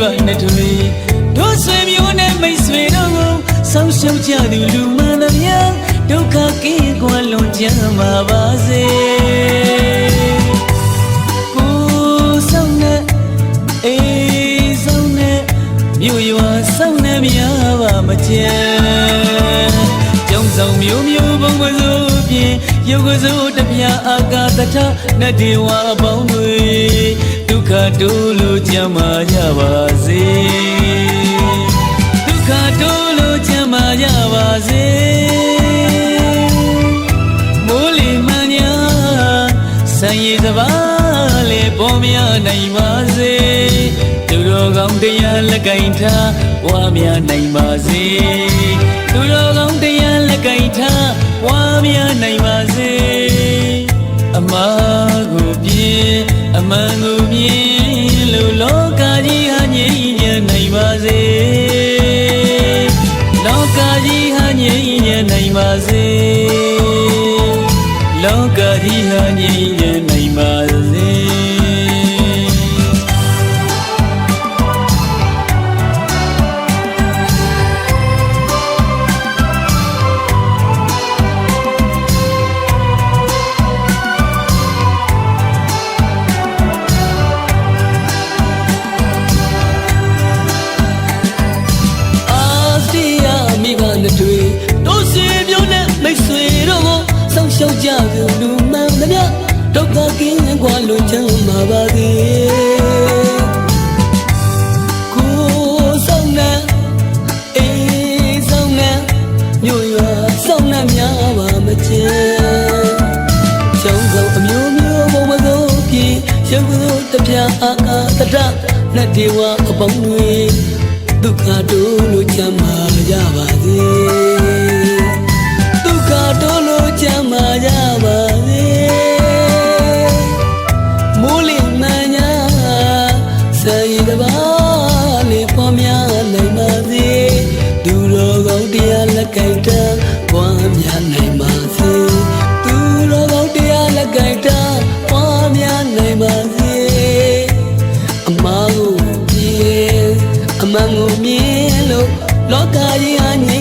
ဘနဲ့ထွေတို့ဆွေမျိုးနဲ့မိတ်ဆွေတို့ကိုဆောင်းရှုံကြသူလူမှန်သမျှဒုက္ခကင်းကွာလွန်ကြမှာပါစေကိုယ်ဆောင်နဲ့အေးဆောင်နဲ့မြို့ရွာဆောင်နဲ့များပါမကျန်ကြောင်ဆောင်မျိုးမျိုးဘုံကစိုးပြင်းရုပ်ကစိုးတပြအာကာသထနတ်ဒေဝအပေါင်းတွေဒုက္ခတိုးလို့ကြမှာကြပါစေဒုက္ခတိုးလို့ကြမှာကြပါစေမိုးလီမှန်ညာဆံရည်စပါးလေပေါ်မြနိုင်ပါစေသူတော်ကောင်းတရားလက်ကင်ထားဝါများနိုင်ပါစေသူတော်ကောင်းတရားလက်ကင်ထားဝါများနိုင်ပါစေအမကိုပြင်းအမှန် ကကြီးဟာငြိမ်းချမ်းနိုင်ပါစေလောကကြီးဟာငြိမ်းချမ်း ရုပ်ကစိုးတပြအာအာတတနတ်ဒေဝအပေါင်းတွေဒုက္ခတို့လို့ချမ်းသာကြပါစေ မှန်ကိုမြင်လို့လောကကြီးအငြ